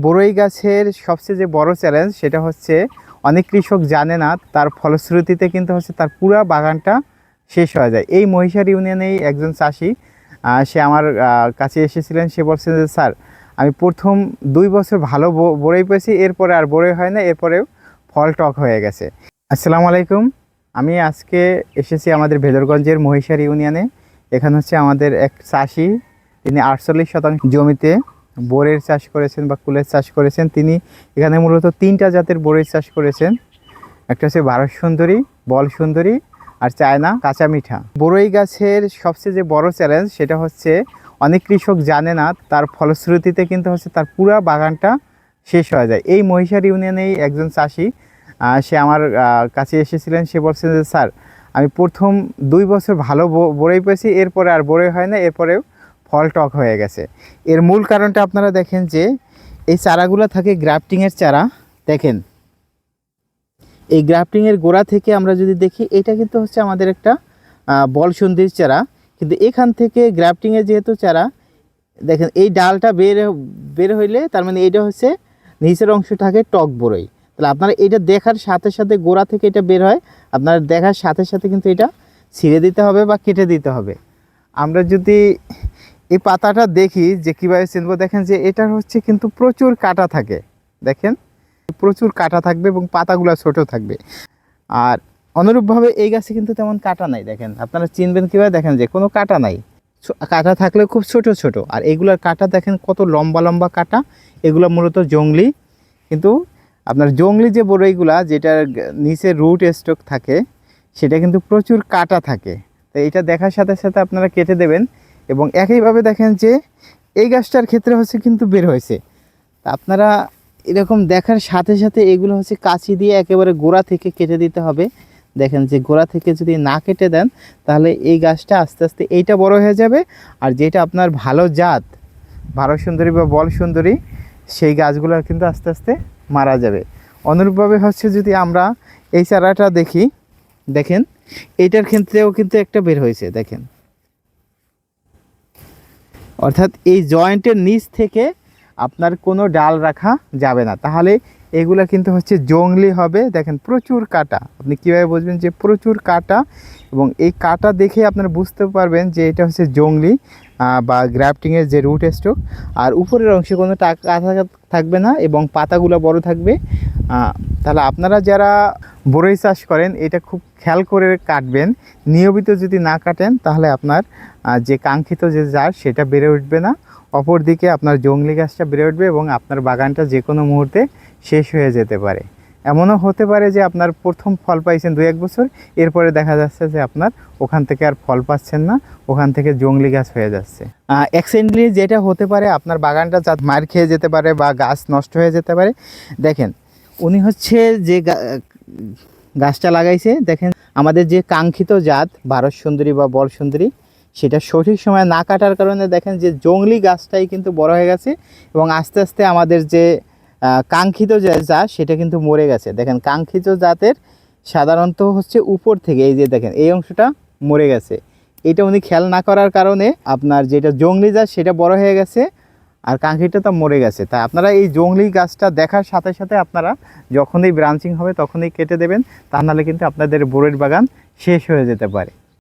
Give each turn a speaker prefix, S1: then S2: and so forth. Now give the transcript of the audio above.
S1: বড়ই গাছের সবচেয়ে যে বড় চ্যালেঞ্জ সেটা হচ্ছে অনেক কৃষক জানে না, তার ফলশ্রুতিতে কিন্তু হচ্ছে তার পুরা বাগানটা শেষ হয়ে যায়। এই মহিষার ইউনিয়নেই একজন চাষি সে আমার কাছে এসেছিলেন, সে বলছেন যে, স্যার, আমি প্রথম দুই বছর ভালো ব- বড়ই পেয়েছি, এরপরে আর বড়ই হয় না, এরপরেও ফল টক হয়ে গেছে। আসসালামু আলাইকুম। আমি আজকে এসেছি আমাদের ভেদরগঞ্জের মহিষার ইউনিয়নে এখানে হচ্ছে আমাদের এক চাষি, তিনি আটচল্লিশ শতাংশ জমিতে বোরের চাষ করেছেন বা কুলের চাষ করেছেন, তিনি এখানে মূলত তিনটা জাতের বোরের চাষ করেছেন। একটা হচ্ছে ভারত সুন্দরী, বল সুন্দরী আর চায়না কাঁচা মিঠা। বড়ই গাছের সবচেয়ে যে বড় চ্যালেঞ্জ সেটা হচ্ছে অনেক কৃষক জানে না, তার ফলশ্রুতিতে কিন্তু হচ্ছে তার পুরা বাগানটা শেষ হয়ে যায়। এই মহিষার ইউনিয়নেই একজন চাষি সে আমার কাছে এসেছিলেন, সে বলছেন যে, স্যার, আমি প্রথম দুই বছর ভালো ব- বড়ই পেয়েছি, এরপরে আর বড়ই হয় না, এরপরেও ফল টক হয়ে গেছে। এর মূল কারণটা আপনারা দেখেন যে এই চারাগুলো থাকে গ্রাফটিংয়ের চারা দেখেন। এই গ্রাফটিংয়ের গোড়া থেকে আমরা যদি দেখি এটা কিন্তু হচ্ছে আমাদের একটা আহ, বল সন্ধির চারা। কিন্তু এখান থেকে গ্রাফটিংয়ের যেহেতু চারা দেখেন এই ডালটা বের বের হইলে তার মানে এটা হচ্ছে নিচের অংশ থাকে টক বড়ই তাহলে আপনারা এটা দেখার সাথে সাথে গোড়া থেকে এটা বের হয় আপনারা দেখার সাথে সাথে কিন্তু এটা ছিঁড়ে দিতে হবে বা কেটে দিতে হবে। আমরা যদি এই পাতাটা দেখি যে কীভাবে চিনবো? দেখেন যে এটার হচ্ছে কিন্তু প্রচুর কাটা থাকে। দেখেন? প্রচুর কাটা থাকবে এবং পাতাগুলো ছোট থাকবে। আর অনুরূপভাবে এই গাছে কিন্তু তেমন কাটা নাই, দেখেন। আপনারা চিনবেন কীভাবে? দেখেন যে কোনো কাটা নাই। কাটা থাকলে খুব ছোট ছোট। আর এগুলার কাটা দেখেন কত লম্বা লম্বা কাটা। এগুলো মূলত জংলি। কিন্তু আপনার জংলি যে বড়ইগুলা যেটার নিচে রুট স্টক থাকে, সেটা কিন্তু প্রচুর কাটা থাকে। তো এটা দেখার সাথে সাথে আপনারা কেটে দেবেন। এবং একইভাবে দেখেন যে এই গাছটার ক্ষেত্রে হচ্ছে কিন্তু বের হয়েছে। আপনারা এরকম দেখার সাথে সাথে এগুলো হচ্ছে কাঁচি দিয়ে একেবারে গোড়া থেকে কেটে দিতে হবে। দেখেন যে গোড়া থেকে যদি না কেটে দেন, তাহলে এই গাছটা আস্তে আস্তে এইটা বড় হয়ে যাবে। আর যেটা আপনার ভালো জাত ভারত সুন্দরী বা বল সুন্দরী, সেই গাছগুলো কিন্তু আস্তে আস্তে মারা যাবে। অনুরূপভাবে হচ্ছে যদি আমরা এই চারাটা দেখি, দেখেন এইটার ক্ষেত্রেও কিন্তু একটা বের হয়েছে, দেখেন। অর্থাৎ এই জয়েন্টের নিচ থেকে আপনার কোনো ডাল রাখা যাবে না। তাহলে এগুলা কিন্তু হচ্ছে জংলি হবে। দেখেন প্রচুর কাটা। আপনি কীভাবে বুঝবেন যে প্রচুর কাটা? এবং এই কাটা দেখে আপনারা বুঝতে পারবেন যে এটা হচ্ছে জংলি বা গ্রাফটিংয়ের যে রুট স্টক আর উপরের অংশে কোনো টাকা থাকবে না এবং পাতাগুলো বড় থাকবে। তাহলে আপনারা যারা বড়ই চাষ করেন, এটা খুব খেয়াল করে কাটবেন। নিয়মিত যদি না কাটেন, তাহলে আপনার যে কাঙ্ক্ষিত যে জার, সেটা বেড়ে উঠবে না। অপরদিকে আপনার জংলি গাছটা বেড়ে উঠবে এবং আপনার বাগানটা যে কোনো মুহূর্তে শেষ হয়ে যেতে পারে। এমনও হতে পারে যে আপনার প্রথম ফল পাইছেন দু এক বছর, এরপরে দেখা যাচ্ছে যে আপনার ওখান থেকে আর ফল পাচ্ছেন না, ওখান থেকে জংলি গাছ হয়ে যাচ্ছে। অ্যাক্সিডেন্টলি যেটা হতে পারে, আপনার বাগানটা মার খেয়ে যেতে পারে বা গাছ নষ্ট হয়ে যেতে পারে। দেখেন, উনি হচ্ছে যে গাছটা লাগাইছে, দেখেন, আমাদের যে কাঙ্ক্ষিত জাত, ভারত সুন্দরী বা বল সুন্দরী সেটা সঠিক সময় না কাটার কারণে দেখেন যে জংলি গাছটাই কিন্তু বড় হয়ে গেছে এবং আস্তে আস্তে আমাদের যে কাঙ্ক্ষিত যে জাত সেটা কিন্তু মরে গেছে। দেখেন কাঙ্ক্ষিত জাতের সাধারণত হচ্ছে উপর থেকে, এই যে দেখেন, এই অংশটা মরে গেছে। এটা উনি খেয়াল না করার কারণে আপনার যেটা জংলি জাত, সেটা বড় হয়ে গেছে আর কাঙ্ক্ষিতটা মরে গেছে। তাই আপনারা এই জংলি গাছটা দেখার সাথে সাথে আপনারা যখনই ব্রাঞ্চিং হবে, তখনই কেটে দেবেন। তা নাহলে কিন্তু আপনাদের বোরের বাগান শেষ হয়ে যেতে পারে।